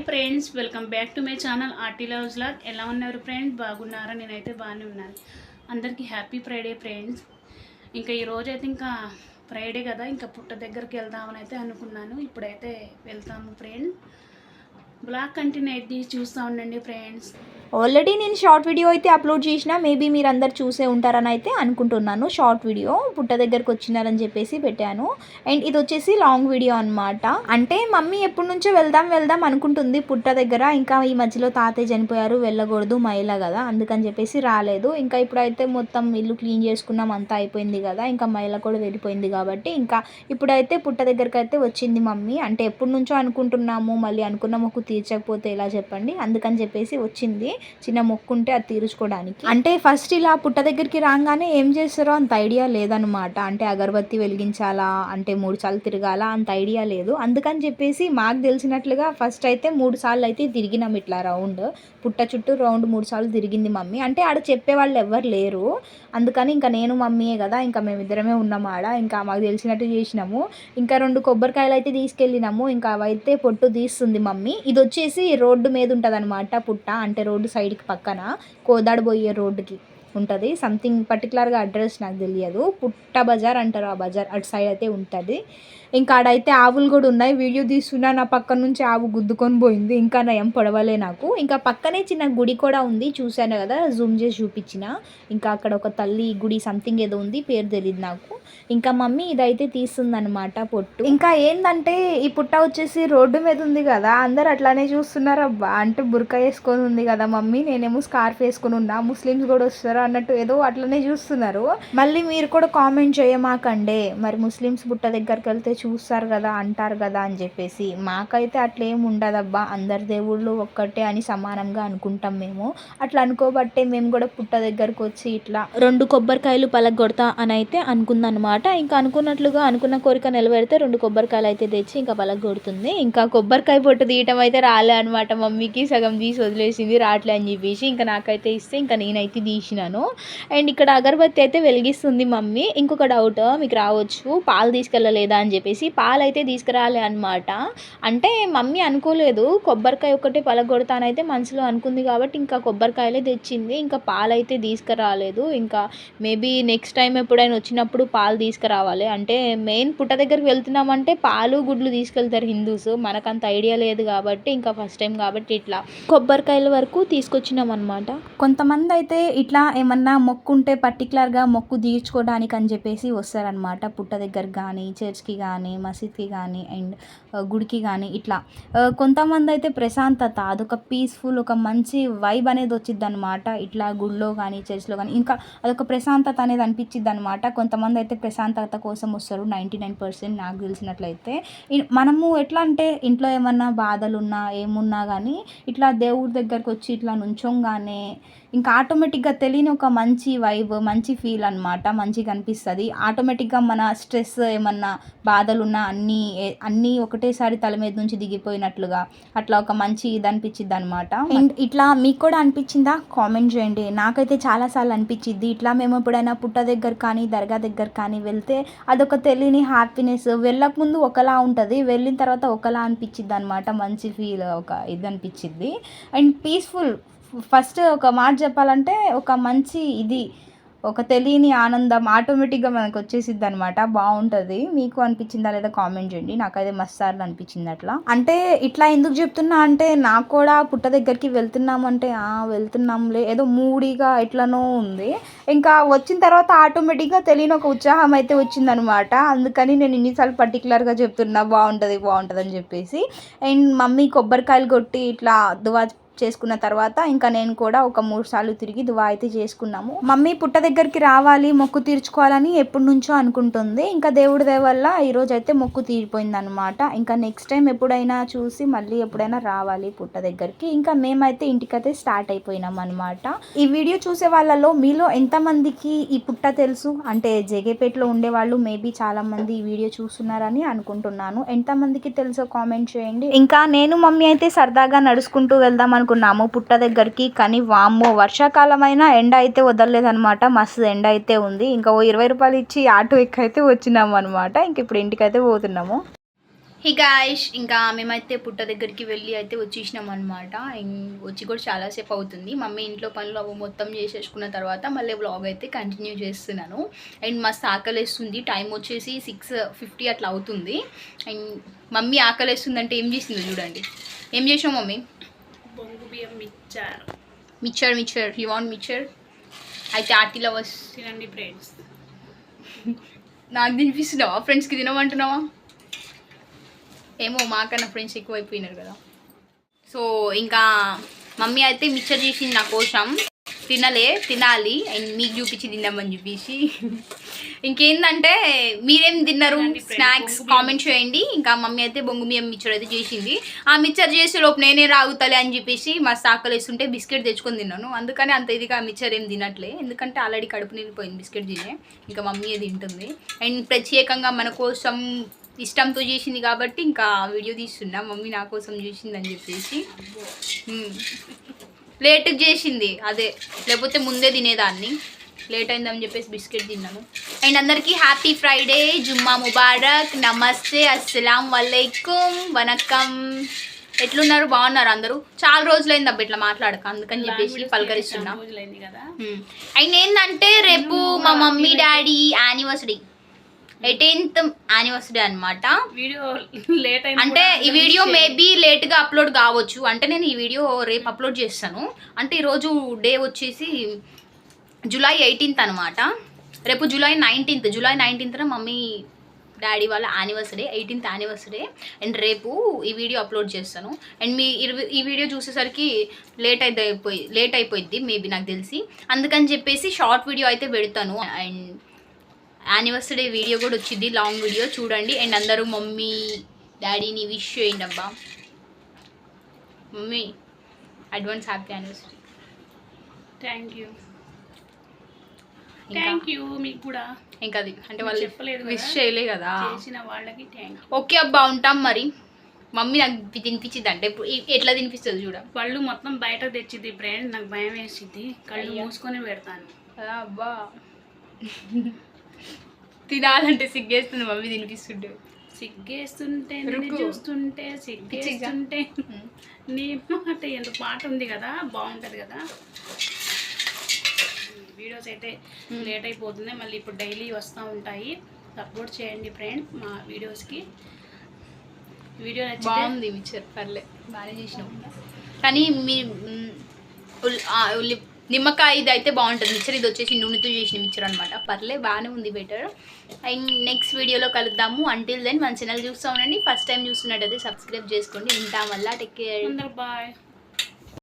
Hi friends welcome back to my channel Arti loves log. ఎలా ఉన్నారు friends? బాగున్నారా? నేనైతే బాగానే ఉన్నాను. అందరికీ హ్యాపీ ఫ్రైడే ఫ్రెండ్స్. ఇంకా ఈరోజు అయితే ఇంకా ఫ్రైడే కదా ఇంకా పుట్ట దగ్గరికి వెళ్దామని అయితే అనుకున్నాను. ఇప్పుడైతే వెళ్తాము ఫ్రెండ్స్. బ్లాక్ కంటిన్యూ అయితే చూస్తూ ఉండండి ఫ్రెండ్స్. ఆల్రెడీ నేను షార్ట్ వీడియో అయితే అప్లోడ్ చేసిన మేబీ మీరు అందరు చూసే ఉంటారని అయితే అనుకుంటున్నాను. షార్ట్ వీడియో పుట్ట దగ్గరకు వచ్చినారని చెప్పేసి పెట్టాను. అండ్ ఇది వచ్చేసి లాంగ్ వీడియో అనమాట అంటే మమ్మీ ఎప్పటి నుంచో వెళ్దాం వెళ్దాం అనుకుంటుంది పుట్ట దగ్గర. ఇంకా ఈ మధ్యలో తాతయ్య చనిపోయారు వెళ్ళకూడదు మైలా కదా అందుకని చెప్పేసి రాలేదు. ఇంకా ఇప్పుడైతే మొత్తం ఇల్లు క్లీన్ చేసుకున్నాం అంతా అయిపోయింది కదా ఇంకా మహిళ కూడా వెళ్ళిపోయింది కాబట్టి ఇంకా ఇప్పుడైతే పుట్ట దగ్గరకు అయితే వచ్చింది మమ్మీ. అంటే ఎప్పటి నుంచో అనుకుంటున్నాము మళ్ళీ అనుకున్న మొక్కు తీర్చకపోతే ఎలా చెప్పండి? అందుకని చెప్పేసి వచ్చింది. చిన్న మొక్కు ఉంటే అది తీర్చుకోవడానికి. అంటే ఫస్ట్ ఇలా పుట్ట దగ్గరికి రాగానే ఏం చేస్తారో అంత ఐడియా లేదనమాట అంటే అగరబత్తి వెలిగించాలా? అంటే మూడు సార్లు తిరగాల? అంత ఐడియా లేదు. అందుకని చెప్పేసి మాకు తెలిసినట్లుగా ఫస్ట్ అయితే మూడు సార్లు అయితే తిరిగినాం ఇట్లా రౌండ్. పుట్ట చుట్టూ రౌండ్ మూడు సార్లు తిరిగింది మమ్మీ. అంటే ఆడ చెప్పే వాళ్ళు ఎవరు లేరు. అందుకని ఇంకా నేను మమ్మీయే కదా. ఇంకా మేమిద్దరమే ఉన్నాం ఆడ. ఇంకా మాకు తెలిసినట్టు చేసినాము. ఇంకా రెండు కొబ్బరికాయలు అయితే తీసుకెళ్ళినాము. ఇంకా అవైతే పొట్టు తీస్తుంది మమ్మీ. ఇది వచ్చేసి రోడ్డు మీద ఉంటుంది పుట్ట. అంటే రోడ్డు సైడ్కి పక్కన కోదాడు పోయే రోడ్డుకి. ఉంటుంది. సంథింగ్ పర్టికులర్గా అడ్రస్ నాకు తెలియదు. పుట్ట బజార్ అంటారు ఆ బజార్. అటు సైడ్ అయితే ఉంటుంది. ఇంకా ఆడైతే ఆవులు కూడా ఉన్నాయి. వీడియో తీస్తున్నా నా పక్క నుంచి ఆవు గుద్దుకొని పోయింది. ఇంకా నయం పొడవలే నాకు. ఇంకా పక్కనే చిన్న గుడి కూడా ఉంది. చూశాను కదా జూమ్ చేసి చూపించిన. ఇంకా అక్కడ ఒక తల్లి గుడి సంథింగ్ ఏదో ఉంది. పేరు తెలియదు నాకు. ఇంకా మమ్మీ ఇదైతే తీస్తుందనమాట పొట్టు. ఇంకా ఏంటంటే ఈ పుట్ట వచ్చేసి రోడ్డు మీద ఉంది కదా అందరు అట్లానే చూస్తున్నారు అబ్బా అంటే బురక వేసుకొని ఉంది కదా మమ్మీ. నేనేమో స్కార్ఫ్ వేసుకొని ఉన్నా. ముస్లిమ్స్ కూడా వస్తారు? అన్నట్టు ఏదో అట్లనే చూస్తున్నారు. మళ్ళీ మీరు కూడా కామెంట్ చేయమాకండే. మరి ముస్లిమ్స్ బుట్ట దగ్గరికి వెళ్తే చూస్తారు కదా అంటారు కదా అని చెప్పేసి. మాకైతే అట్లా ఉండదబ్బా. అందరి దేవుళ్ళు ఒక్కటే అని సమానంగా అనుకుంటాం మేము. అట్లా అనుకోబట్టే మేము కూడా పుట్ట దగ్గరకు వచ్చి ఇట్లా రెండు కొబ్బరికాయలు పలగొడతా అని అయితే అనుకుందనమాట. ఇంకా అనుకున్నట్లుగా అనుకున్న కోరిక నిలబెడితే రెండు కొబ్బరికాయలు అయితే తెచ్చి ఇంకా పలగొడుతుంది. ఇంకా కొబ్బరికాయ పొట్టు తీయటం అయితే రాలే అనమాట. మమ్మీకి సగం తీసి వదిలేసింది రావట్లే అని చెప్పేసి. ఇంకా నాకైతే ఇస్తే ఇంకా నేనైతే తీసినాను. అండ్ ఇక్కడ అగరబత్తి అయితే వెలిగిస్తుంది మమ్మీ. ఇంకొక డౌట్ మీకు రావచ్చు పాలు తీసుకెళ్ళలేదా అని చెప్పేసి. పాలు అయితే తీసుకురాలే అనమాట అంటే మమ్మీ అనుకోలేదు. కొబ్బరికాయ ఒకటే పలగొడతానైతే మనసులో అనుకుంది కాబట్టి ఇంకా కొబ్బరికాయలే తెచ్చింది. ఇంకా పాలు అయితే తీసుకురాలేదు. ఇంకా మేబీ నెక్స్ట్ టైం ఎప్పుడైనా వచ్చినప్పుడు పాలు తీసుకురావాలి. అంటే మెయిన్ పుట్ట దగ్గరికి వెళ్తున్నామంటే పాలు గుడ్లు తీసుకెళ్తారు హిందూస్. మనకంత ఐడియా లేదు కాబట్టి ఇంకా ఫస్ట్ టైం కాబట్టి ఇట్లా కొబ్బరికాయల వరకు తీసుకొచ్చినాం అనమాట కొంతమంది అయితే ఇట్లా ఏమన్నా మొక్కు ఉంటే పర్టికులర్గా మొక్కు తీర్చుకోవడానికి అని చెప్పేసి వస్తారనమాట పుట్ట దగ్గర కానీ చర్చ్కి కానీ మసీద్కి కానీ అండ్ గుడికి కానీ ఇట్లా. కొంతమంది అయితే ప్రశాంతత అదొక పీస్ఫుల్ ఒక మంచి వైబ్ అనేది వచ్చింది అనమాట ఇట్లా గుడిలో కానీ చర్చ్లో కానీ ఇంకా అదొక ప్రశాంతత అనేది అనిపించింది అనమాట కొంతమంది అయితే ప్రశాంతత కోసం వస్తారు. నైంటీ నైన్ పర్సెంట్ నాకు తెలిసినట్లయితే. మనము ఎట్లా అంటే ఇంట్లో ఏమన్నా బాధలు ఉన్నా ఏమున్నా కానీ ఇట్లా దేవుడి దగ్గరకు వచ్చి ఇట్లా నుంచోగానే ఇంకా ఆటోమేటిక్గా తెలియని ఒక మంచి వైబ్ మంచి ఫీల్ అనమాట మంచిగా అనిపిస్తుంది. ఆటోమేటిక్గా మన స్ట్రెస్ ఏమన్నా బాధలు ఉన్నా అన్నీ అన్నీ ఒకటేసారి తల మీద నుంచి దిగిపోయినట్లుగా అట్లా ఒక మంచి ఇది అనిపించింది అనమాట అండ్ ఇట్లా మీకు కూడా అనిపించిందా? కామెంట్ చేయండి. నాకైతే చాలాసార్లు అనిపించింది ఇట్లా మేము ఎప్పుడైనా పుట్ట దగ్గర కానీ దర్గా దగ్గర కానీ వెళ్తే అదొక తెలియని హ్యాపీనెస్ వెళ్ళక ముందు ఒకలా ఉంటుంది. వెళ్ళిన తర్వాత ఒకలా అనిపించింది అనమాట మంచి ఫీల్ ఒక ఇది అనిపించింది అండ్ పీస్ఫుల్ ఫస్ట్ ఒక మాట చెప్పాలంటే ఒక మంచి ఇది ఒక తెలియని ఆనందం ఆటోమేటిక్గా మనకు వచ్చేసిద్ది అనమాట బాగుంటుంది. మీకు అనిపించిందా లేదా కామెంట్ చేయండి. నాకైతే మస్తు అనిపించింది అట్లా. అంటే ఇట్లా ఎందుకు చెప్తున్నా అంటే నాకు కూడా పుట్ట దగ్గరికి వెళ్తున్నామంటే అంటే వెళ్తున్నాంలే. ఏదో మూడీగా ఎట్లనో ఉంది. ఇంకా వచ్చిన తర్వాత ఆటోమేటిక్గా తెలియని ఒక ఉత్సాహం అయితే వచ్చిందనమాట అందుకని నేను ఇన్నిసార్లు పర్టికులర్గా చెప్తున్నా బాగుంటుంది బాగుంటుంది అని చెప్పేసి. అండ్ మమ్మీ కొబ్బరికాయలు కొట్టి ఇట్లా దువా చేసుకున్న తర్వాత ఇంకా నేను కూడా ఒక మూడు సార్లు తిరిగి దువా అయితే చేసుకున్నాము. మమ్మీ పుట్ట దగ్గరికి రావాలి మొక్కు తీర్చుకోవాలని ఎప్పటి నుంచో అనుకుంటుంది. ఇంకా దేవుడి దయ వల్ల ఈరోజు అయితే మొక్కు తీరిపోయింది అనమాట ఇంకా నెక్స్ట్ టైం ఎప్పుడైనా చూసి మళ్ళీ ఎప్పుడైనా రావాలి పుట్ట దగ్గరికి. ఇంకా మేమైతే ఇంటికైతే స్టార్ట్ అయిపోయినాం అనమాట ఈ వీడియో చూసే వాళ్ళలో మీలో ఎంతమందికి ఈ పుట్ట తెలుసు? అంటే జగేపేటలో ఉండేవాళ్ళు మేబీ చాలా మంది ఈ వీడియో చూస్తున్నారని అనుకుంటున్నాను. ఎంతమందికి తెలుసో కామెంట్ చేయండి. ఇంకా నేను మమ్మీ అయితే సరదాగా నడుచుకుంటూ వెళ్దాం అనుకున్నాము. పుట్ట దగ్గరికి కానీ వామ్మో వర్షాకాలం అయినా ఎండ అయితే వదలలేదనమాట మస్తు ఎండ అయితే ఉంది. ఇంకా ఓ ఇరవై రూపాయలు ఇచ్చి ఆటో ఎక్కైతే వచ్చినాము అనమాట ఇంక ఇప్పుడు ఇంటికైతే పోతున్నాము. ఇక ఐష్ ఇంకా మేమైతే పుట్ట దగ్గరికి వెళ్ళి అయితే వచ్చేసినాం అనమాట వచ్చి కూడా చాలాసేపు అవుతుంది. మమ్మీ ఇంట్లో పనులు అవి మొత్తం చేసేసుకున్న తర్వాత మళ్ళీ బ్లాగ్ అయితే కంటిన్యూ చేస్తున్నాను. అండ్ మస్తు ఆకలేస్తుంది. టైం వచ్చేసి సిక్స్ ఫిఫ్టీ అట్లా అవుతుంది. అండ్ మమ్మీ ఆకలేస్తుంది అంటే ఏం చేసిందో చూడండి. ఏం చేసావు మమ్మీ? బియ్యం మిచ్చారు mixture mixture you want mixture అయితే ఆర్టీ లవర్స్ తినండి ఫ్రెండ్స్ నాకు తినిపిస్తున్నావా? ఫ్రెండ్స్కి తినమంటున్నావా? ఏమో మాకన్నా ఫ్రెండ్స్ ఎక్కువైపోయినారు కదా. సో ఇంకా మమ్మీ అయితే మిక్చర్ చేసింది నా కోసం. తినలే తినాలి. అండ్ మీకు చూపించి తిందామని చెప్పేసి. ఇంకేందంటే మీరేం తిన్నారు? స్నాక్స్. కామెంట్ చేయండి. ఇంకా మమ్మీ అయితే బొంగు బియ్యం మిక్చర్ అయితే చేసింది. ఆ మిక్చర్ చేసే లోపు నేనే రాగుతలే అని చెప్పేసి మా సాకలు వేస్తుంటే బిస్కెట్ తెచ్చుకొని తిన్నాను. అందుకని అంత ఇదిగా మిక్చర్ ఏం తినట్లే. ఎందుకంటే ఆల్రెడీ కడుపు నిండిపోయింది బిస్కెట్ తినే. ఇంకా మమ్మీ తింటుంది. అండ్ ప్రత్యేకంగా మన కోసం ఇష్టంతో చేసింది కాబట్టి ఇంకా వీడియో తీస్తున్నా. మమ్మీ నా కోసం చేసింది అని చెప్పేసి లేట్ చేసింది. అదే. లేకపోతే ముందే తినేదాన్ని. లేట్ అయిందని చెప్పేసి బిస్కెట్ తిన్నాను అండ్ అందరికీ హ్యాపీ ఫ్రైడే జుమ్మా ముబారక్ నమస్తే అస్సలం వలైకుం వనక్కం. ఎట్లున్నారు? బాగున్నారు అందరూ? చాలా రోజులైంది అబ్బా ఇట్లా మాట్లాడక. అందుకని చెప్పేసి పలకరిస్తున్నా. అండ్ ఏంటంటే రేపు మా mummy daddy anniversary. Eighteenth anniversary అన్నమాట. వీడియో లేట్ అంటే ఈ వీడియో మేబీ లేట్గా అప్లోడ్ కావచ్చు. అంటే నేను ఈ వీడియో రేపు అప్లోడ్ చేస్తాను. అంటే ఈరోజు డే వచ్చేసి జూలై ఎయిటీన్త్ అనమాట రేపు జూలై నైన్టీన్త్ జూలై నైన్టీన్త్న మమ్మీ డాడీ వాళ్ళ యానివర్సరీ ఎయిటీన్త్ యానివర్సరీ అండ్ రేపు ఈ వీడియో అప్లోడ్ చేస్తాను. అండ్ మీ ఈ వీడియో చూసేసరికి లేట్ అయితే అయిపోయి లేట్ అయిపోయింది మేబీ నాకు తెలిసి. అందుకని చెప్పేసి షార్ట్ వీడియో అయితే పెడతాను. అండ్ యానివర్సరీ వీడియో కూడా వచ్చింది లాంగ్ వీడియో చూడండి. అండ్ అందరూ మమ్మీ డాడీని విష్ చేయండి అబ్బా. Mummy advance happy anniversary thank you thank you మీకు కూడా. ఇంకా అది అంటే వాళ్ళు చెప్పలేదు కదా. విష్ చేయలే కదా. చేసిన వాళ్ళకి థ్యాంక్ ఓకే అబ్బా ఉంటాం మరి. మమ్మీ నాకు తినిపించింది అంటే ఎట్లా తినిపిస్తుంది చూడ. పళ్ళు మొత్తం బయట తెచ్చిద్ది ఫ్రెండ్ నాకు భయం వేసిద్ది. కళ్ళు. మూసుకొని పెడతాను. అలా అబ్బా. తినాలంటే సిగ్గేస్తుంది మమ్మీ తినిపిస్తుంటే. సిగ్గేస్తుంటే. చూస్తుంటే సిగ్గేస్తుంటే. నీ మాట ఎంత పాట ఉంది కదా బాగుంటుంది కదా. వీడియోస్ అయితే లేట్ అయిపోతుంది మళ్ళీ ఇప్పుడు డైలీ వస్తూ ఉంటాయి. సపోర్ట్ చేయండి ఫ్రెండ్ మా వీడియోస్కి. వీడియో బాగుంది మిక్చర్ పర్లే. బాగానే చేసినాం కానీ మీ ఉల్లి నిమ్మకాయ ఇది అయితే బాగుంటుంది. మిక్చర్ ఇది వచ్చేసి నూనెతో చేసిన మిక్చర్ అనమాట పర్లే బాగానే ఉంది బెటర్ అండ్ నెక్స్ట్ వీడియోలో కలుద్దాము. అంటిల్ దెన్ మన ఛానల్ చూస్తూ ఉండండి. ఫస్ట్ టైం చూస్తున్నట్టయితే సబ్స్క్రైబ్ చేసుకోండి. ఉంటాం వల్ల టెక్ కేర్ బాయ్